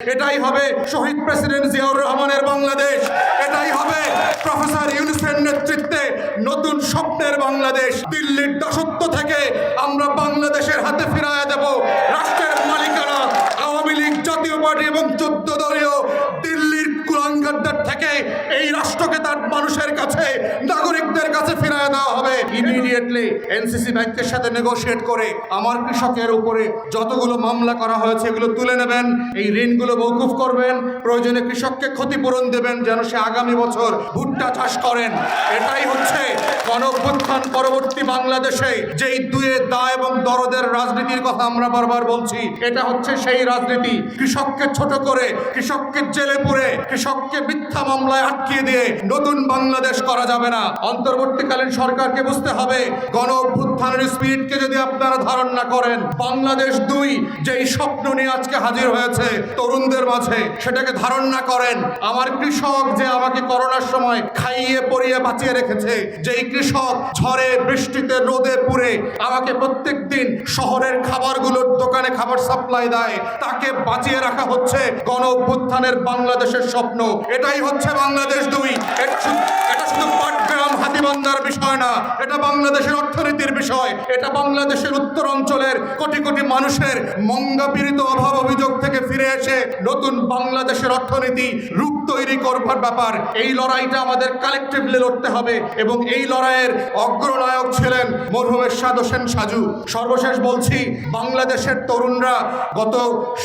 এটাই হবে শহীদ প্রেসিডেন্ট জিয়াউর রহমানের বাংলাদেশ। এটাই হবে প্রফেসর ইউনুসের নেতৃত্বে নতুন স্বপ্নের বাংলাদেশ। দিল্লির দাসত্ব থেকে আমরা বাংলাদেশের হাতে ফিরাইয়া দেব। রাষ্ট্রের মালিকানা আওয়ামী লীগ, জাতীয় পার্টি এবং চোদ্দ দলীয় দিল্লির কুলাঙ্গারদের থেকে এই রাষ্ট্রকে তার মানুষের কাছে, নাগরিকদের কাছে ফিরায় দেওয়া হবে। ইমিডিয়েটলি এনসিসি ব্যাংকের সাথে নেগোশিয়েট করে আমার কৃষকের উপরে যতগুলো মামলা করা হয়েছে এগুলো তুলে নেবেন, এই ঋণগুলো মৌকুফ করবেন, প্রয়োজনে কৃষককে ক্ষতিপূরণ দেবেন যেন সে আগামী বছর ভুট্টা চাষ করেন। এটাই হচ্ছে গণঅভ্যুত্থান পরবর্তী বাংলাদেশে, যেই দুয়ে দা এবং দরদের রাজনীতির কথা আমরা বারবার বলছি, এটা হচ্ছে সেই রাজনীতি। কৃষককে ছোট করে, কৃষককে জেলে পুরে, কৃষককে মিথ্যা মামলায় আটকিয়ে দিয়ে নতুন বাংলাদেশ করা যাবে না। অন্তর্বর্তীকালীন সরকারকে বুঝতে হবে, গণ অভ্যুত্থানের স্পিরিটকে যদি আপনারা ধারণ না করেন, বাংলাদেশ দুই যেই স্বপ্ন নিয়ে আজকে হাজির হয়েছে তরুণদের মাঝে, সেটাকে ধারণ না করেন। আমার কৃষক যে আমাকে করোনার সময় খাইয়ে, পরিয়ে বাঁচিয়ে রেখেছে, যেই কৃষক ঝড়ে, বৃষ্টিতে, রোদে পুড়ে আমাকে প্রত্যেক দিন শহরের খাবারগুলোর দোকানে খাবার সাপ্লাই দেয়, তাকে বাঁচিয়ে রাখা হচ্ছে গণ অভ্যুত্থানের বাংলাদেশের স্বপ্ন। এটাই হচ্ছে বাংলাদেশ দুই। এটা শুধু পাটগ্রাম হাতিবান্দার বিষয় না এটা বাংলাদেশের অর্থনীতির বিষয়, এটা বাংলাদেশের উত্তর অঞ্চলের কোটি কোটি মানুষের মঙ্গাপীড়িত অভাব অভিযোগ থেকে ফিরে এসে নতুন বাংলাদেশের অর্থনীতি রূপ তৈরি করবার ব্যাপার। এই লড়াইটা আমাদের কালেকটিভলি লড়তে হবে এবং এই লড়াইয়ের অগ্রনায়ক ছিলেন মরহুম এরশাদ হোসেন সাজু। সর্বশেষ বলছি, বাংলাদেশের তরুণরা গত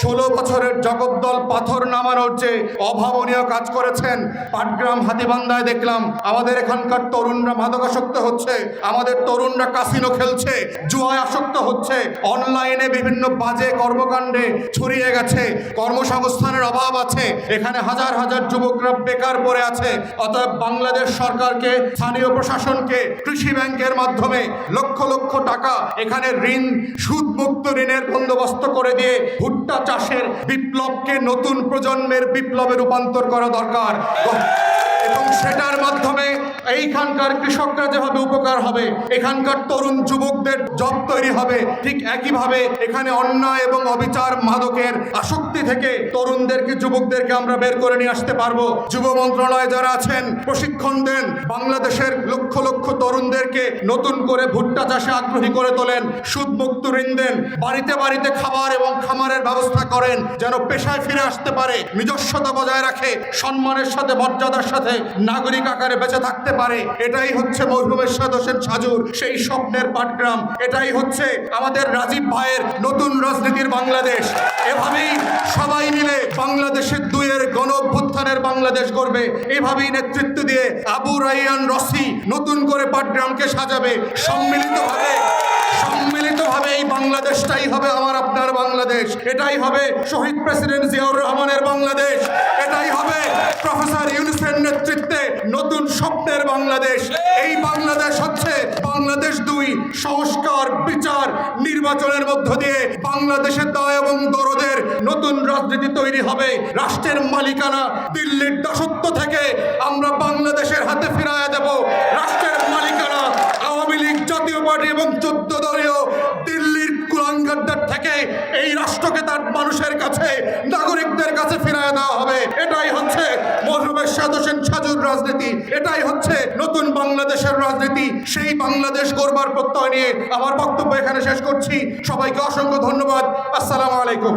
ষোলো বছরের জগদ্দল পাথর নামানোর যে অভাবনীয় কাজ করেছেন, পাটগ্রাম হাতিবান্ধায় দেখলাম আমাদের এখানকার তরুণরা মাদকাসক্ত হচ্ছে। আমাদের তরুণরা কাসিনো খেলছে, জুয়ায় আসক্ত হচ্ছে অনলাইনে বিভিন্ন বাজে কর্মকাণ্ডে ছড়িয়ে গেছে, কর্মসংস্থানের অভাব আছে, এখানে হাজার হাজার যুবকরা বেকার পড়ে আছে, অতএব বাংলাদেশ সরকারকে, স্থানীয় প্রশাসনকে, কৃষি ব্যাংকের মাধ্যমে লক্ষ লক্ষ টাকা এখানে ঋণ, সুদমুক্ত ঋণের বন্দোবস্ত করে দিয়ে ভুট্টা চাষের বিপ্লবকে নতুন প্রজন্মের বিপ্লবে রূপান্তর করা দরকার। এবং সেটার মাধ্যমে এইখানকার কৃষকরা যেভাবে উপকার হবে, এখানকার তরুণ যুবকদের জব তৈরি হবে, ঠিক একইভাবে এখানে অন্যায় এবং অবিচার মাদকের আসক্তি থেকে তরুণদেরকে, যুবকদেরকে আমরা বের করে নিয়ে আসতে পারব। যুব মন্ত্রণালয়ে যারা আছেন, প্রশিক্ষণ দেন, বাংলাদেশের লক্ষ লক্ষ তরুণদেরকে নতুন করে ভুট্টা চাষে আগ্রহী করে তোলেন, সুদমুক্ত ঋণ দেন, বাড়িতে বাড়িতে খাবার এবং খামারের ব্যবস্থা করেন, যেন পেশায় ফিরে আসতে পারে, নিজস্বতা বজায় রাখে, সম্মানের সাথে, মর্যাদার সাথে নাগরিক আকারে বেঁচে থাকতে পারে। এটাই হচ্ছে মরহুমের সাদ হোসেন সাজুর সেই স্বপ্নের পাটগ্রাম এটাই হচ্ছে আমাদের রাজীব ভাইয়ের নতুন রাজনীতির বাংলাদেশ। এভাবেই সবাই মিলে বাংলাদেশের দুইয়ের গণ অভ্যুত্থানের বাংলাদেশ গড়বে। এভাবেই নেতৃত্ব দিয়ে আবু রাইয়ান রসি নতুন করে পাটগ্রামকে সাজাবে। সম্মিলিতভাবে সম্মিলিতভাবে এই বাংলাদেশটাই হবে আমার আপনার বাংলাদেশ। এটাই হবে শহীদ প্রেসিডেন্ট জিয়াউর রহমানের বাংলাদেশ। এটাই হবে প্রফেসর ইউনুসের নেতৃত্বে নতুন স্বপ্নের বাংলাদেশ। এই বাংলাদেশ হচ্ছে বাংলাদেশ দুই, সংস্কার, বিচার, নির্বাচনের মধ্য দিয়ে। বাংলাদেশের দায় এবং দরদের নতুন রাজনীতি তৈরি হবে। রাষ্ট্রের মালিকানা দিল্লির দাসত্ব থেকে আমরা বাংলাদেশের হাতে ফিরাইয়া দেব। রাষ্ট্রের মালিকানা আওয়ামী লীগ, জাতীয় পার্টি এবং চোদ্দ নাগরিকদের কাছে ফিরায় দেওয়া হবে। এটাই হচ্ছে মরহুমের সাদ হোসেন সাজুর রাজনীতি। এটাই হচ্ছে নতুন বাংলাদেশের রাজনীতি। সেই বাংলাদেশ গড়বার প্রত্যয় নিয়ে আমার বক্তব্য এখানে শেষ করছি। সবাইকে অসংখ্য ধন্যবাদ। আসসালামু আলাইকুম।